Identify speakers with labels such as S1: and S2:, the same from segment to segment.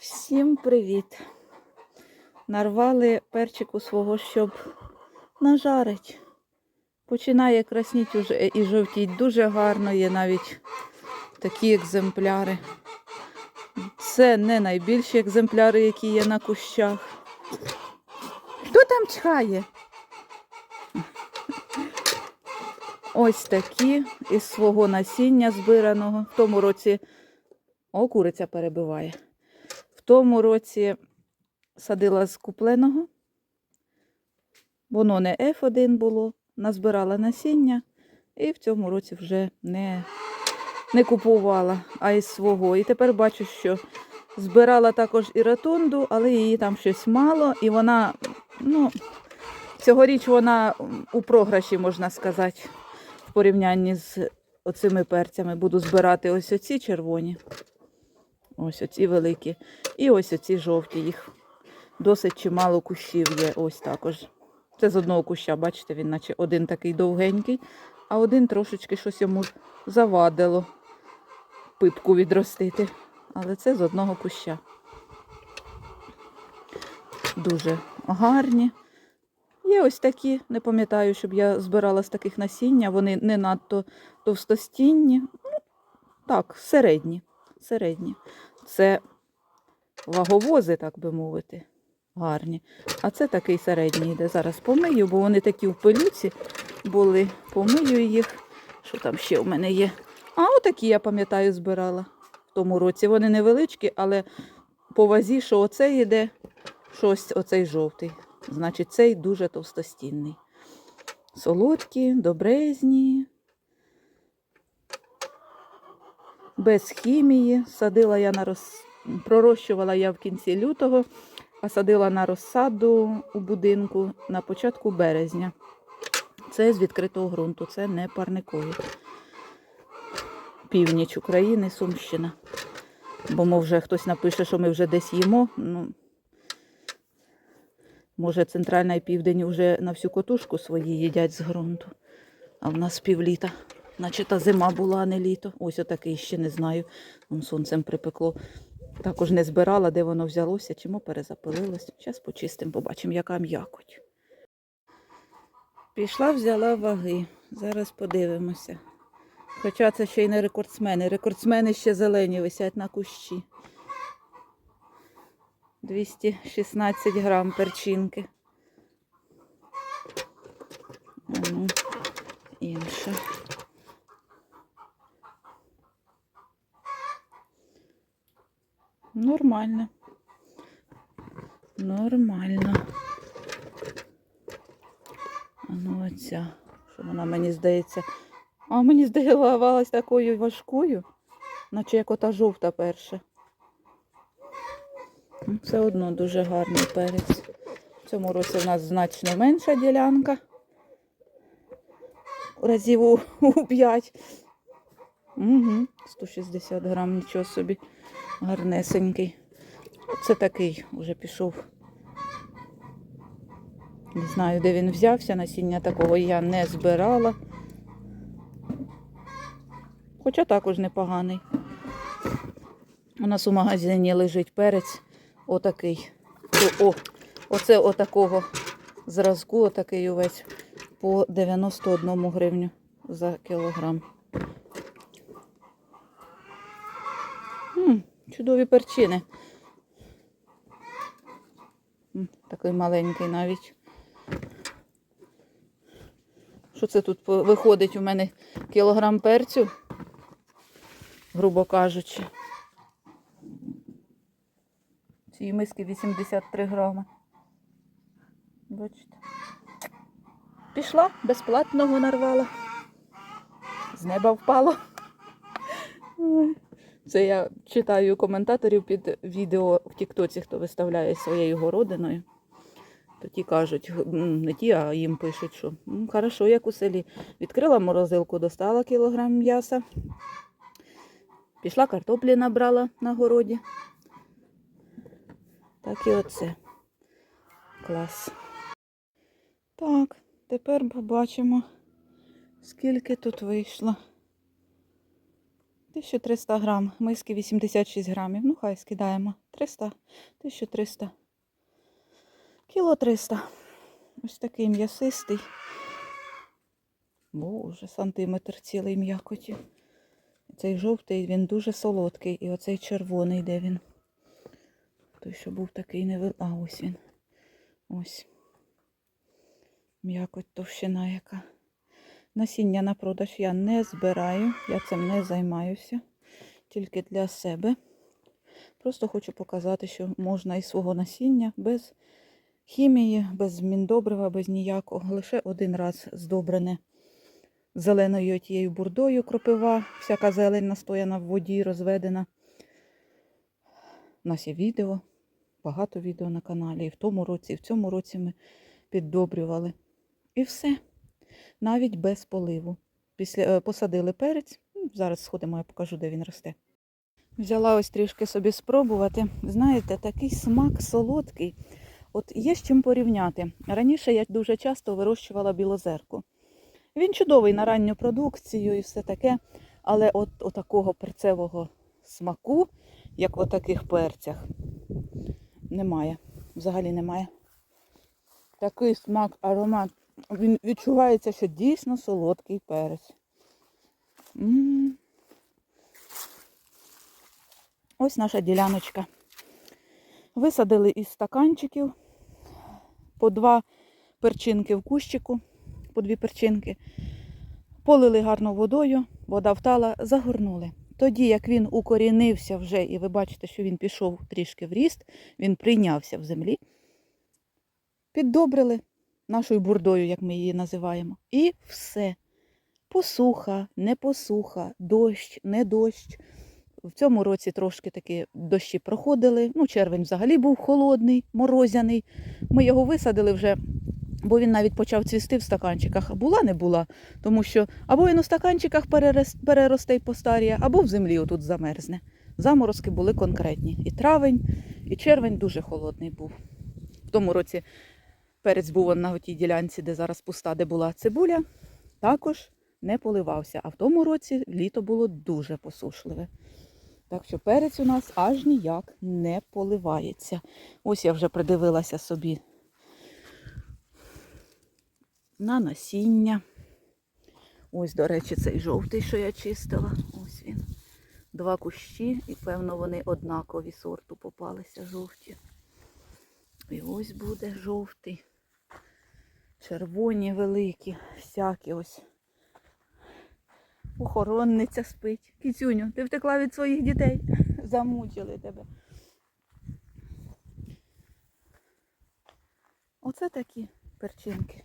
S1: Всім привіт! Нарвали перчику свого, щоб нажарить. Починає красніть уже і жовтіть. Дуже гарно є навіть такі екземпляри. Це не найбільші екземпляри, які є на кущах. Хто там чхає? Ось такі із свого насіння збираного. В тому році о, куриця перебиває. Тому році садила з купленого. Воно не F1 було, назбирала насіння і в цьому році вже не, не купувала, а із свого. І тепер бачу, що збирала також і ротунду, але її там щось мало, і вона, ну, цьогоріч вона у програші, можна сказати, в порівнянні з оцими перцями. Буду збирати ось оці червоні. Ось оці великі. І ось оці жовті. Їх досить чимало кущів є. Ось також. Це з одного куща, бачите, він наче один такий довгенький, а один трошечки щось йому завадило пипку відростити. Але це з одного куща. Дуже гарні. Є ось такі, не пам'ятаю, щоб я збирала з таких насіння. Вони не надто товстостінні. Ну, так, середні. середні. Це ваговози, так би мовити, гарні. А це такий середній йде. Зараз помию, бо вони такі в пилюці були. Помию їх. Що там ще у мене є? А отакі, я пам'ятаю, збирала в тому році. Вони невеличкі, але по вазі, що оцей йде, що ось оцей жовтий. Значить, цей дуже товстостінний. Солодкі, добрезні, без хімії. Садила я на роз... пророщувала я в кінці лютого, а садила на розсаду у будинку на початку березня. Це з відкритого ґрунту, це не парникові. Північ України, Сумщина. Бо мов вже хтось напише, що ми вже десь їмо. Ну, може, центральна і південь вже на всю котушку свої їдять з ґрунту. А в нас півліта. Наче та зима була, а не літо. Ось отакий ще не знаю. Вон сонцем припекло. Також не збирала, де воно взялося, чому перезапилилось. Зараз почистимо, побачимо, яка м'якоть. Пішла, взяла ваги. Зараз подивимося. Хоча це ще й не рекордсмени. Рекордсмени ще зелені висять на кущі. 216 грам перчинки. А Ну, інша. Нормально. Нормально. А ну оця, що вона мені здається. А мені здавалась такою важкою, наче як ота жовта перша. Ну, Все одно дуже гарний перець. В цьому році в нас значно менша ділянка. Разів у, у 5. Угу, 160 грам, нічого собі. Гарнесенький. Це такий вже пішов. Не знаю, де він взявся. Насіння такого я не збирала. Хоча також непоганий. У нас у магазині лежить перець отакий. О, о, оце отакого зразку, отакий увесь по 91 гривню за кілограм. М, чудові перчини. Такий маленький навіть. Що це тут виходить у мене кілограм перцю, грубо кажучи. Цієї миски 83 грами. Бачите. Пішла, безплатного нарвала. З неба впало. Це я читаю коментаторів під відео в Тіктоці, хто виставляє своєю городиною. То ті кажуть, не ті, а їм пишуть, що «М, хорошо, як у селі. Відкрила морозилку, достала кілограм м'яса. Пішла картоплі набрала на городі. Так і оце. Клас. Так, тепер побачимо, скільки тут вийшло. 1300 грам, миски 86 грамів. Ну, хай скидаємо. 300, 1300. Кіло 300. Ось такий м'ясистий. Боже, сантиметр цілий м'якоті. Цей жовтий, він дуже солодкий. І оцей червоний, де він. Той, що був такий невел... А, ось він. Ось. М'якоть товщина яка. Насіння на продаж я не збираю, я цим не займаюся. Тільки для себе. Просто хочу показати, що можна із свого насіння без хімії, без зміндобрива, без ніякого. Лише один раз здобрене зеленою тією бурдою кропива, всяка зелень настояна в воді, розведена. У нас є відео, багато відео на каналі. І в тому році, і в цьому році ми піддобрювали. І все. Навіть без поливу. Після, е, посадили перець. Ну, Зараз сходимо, я покажу, де він росте. Взяла ось трішки собі спробувати. Знаєте, такий смак солодкий. От є з чим порівняти. Раніше я дуже часто вирощувала білозерку. Він чудовий на ранню продукцію і все таке, але от, такого перцевого смаку, як в таких перцях, немає. Взагалі немає. Такий смак, аромат. Він відчувається, що дійсно солодкий перець. М. Ось наша діляночка. Висадили із стаканчиків по два перчинки в кущику, по дві перчинки. Полили гарно водою, вода втала, загорнули. Тоді, як він укорінився вже, і ви бачите, що він пішов трішки в ріст, він прийнявся в землі, піддобрили нашою бурдою, як ми її називаємо. І все. Посуха, не посуха, дощ, не дощ. В цьому році трошки таки дощі проходили. Ну, червень взагалі був холодний, морозяний. Ми його висадили вже, бо він навіть почав цвісти в стаканчиках. Була, не була, тому що або він у стаканчиках перерос- переросте й постаріє, або в землі отут замерзне. Заморозки були конкретні. І травень, і червень дуже холодний був. В тому році перець був на тій ділянці, де зараз пуста, де була цибуля, також не поливався. А в тому році літо було дуже посушливе. Так що перець у нас аж ніяк не поливається. Ось я вже придивилася собі на насіння. Ось, до речі, цей жовтий, що я чистила. Ось він. Два кущі, і певно вони однакові сорту попалися жовті. І ось буде жовтий. Червоні великі, всякі ось. Охоронниця спить. Кіцюню, ти втекла від своїх дітей. Замучили тебе. Оце такі перчинки.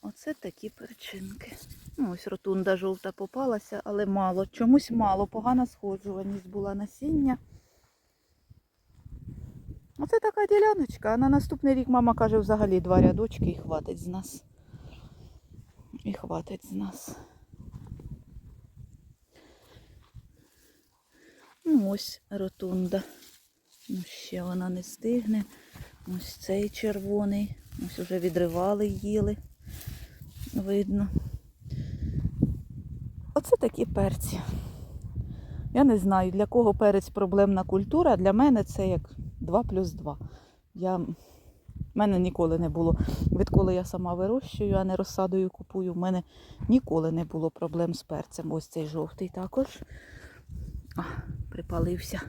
S1: Оце такі перчинки. Ну, ось ротунда жовта попалася, але мало. Чомусь мало. Погана сходжуваність була насіння. Оце така діляночка. А на наступний рік мама каже, взагалі два рядочки і хватить з нас. І хватить з нас. Ну, ось ротунда. Ну, ще вона не стигне. Ось цей червоний. Ось уже відривали, їли. Видно. Оце такі перці. Я не знаю, для кого перець проблемна культура, для мене це як 2 плюс 2. Я... В мене ніколи не було, відколи я сама вирощую, а не розсадою купую, в мене ніколи не було проблем з перцем. Ось цей жовтий також. А, припалився.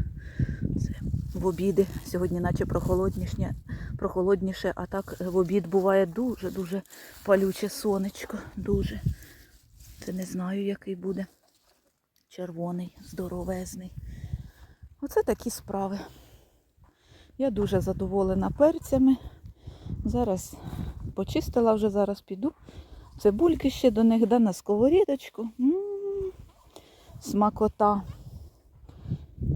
S1: Це в обіди. Сьогодні наче прохолодніше, прохолодніше, а так в обід буває дуже-дуже палюче сонечко. Дуже. Це не знаю, який буде. Червоний, здоровезний. Оце такі справи. Я дуже задоволена перцями. Зараз почистила вже, зараз піду. Цибульки ще до них да, на сковорідочку. М, Смакота.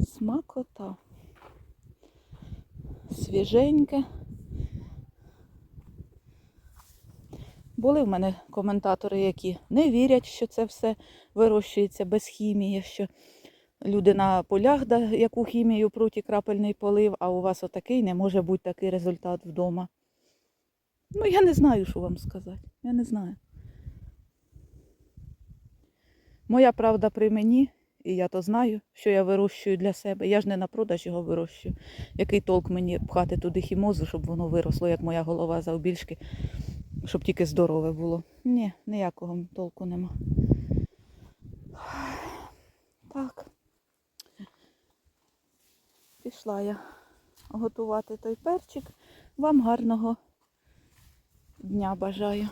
S1: Смакота. Свіженьке. Були в мене коментатори, які не вірять, що це все вирощується без хімії, що люди на полях, да, яку хімію проти крапельний полив, а у вас отакий не може бути такий результат вдома. Ну, я не знаю, що вам сказати. Я не знаю. Моя правда при мені, і я то знаю, що я вирощую для себе. Я ж не на продаж його вирощую. Який толк мені пхати туди хімозу, щоб воно виросло, як моя голова завбільшки, щоб тільки здорове було. Ні, ніякого толку нема. Так. Пішла я готувати той перчик. Вам гарного дня бажаю.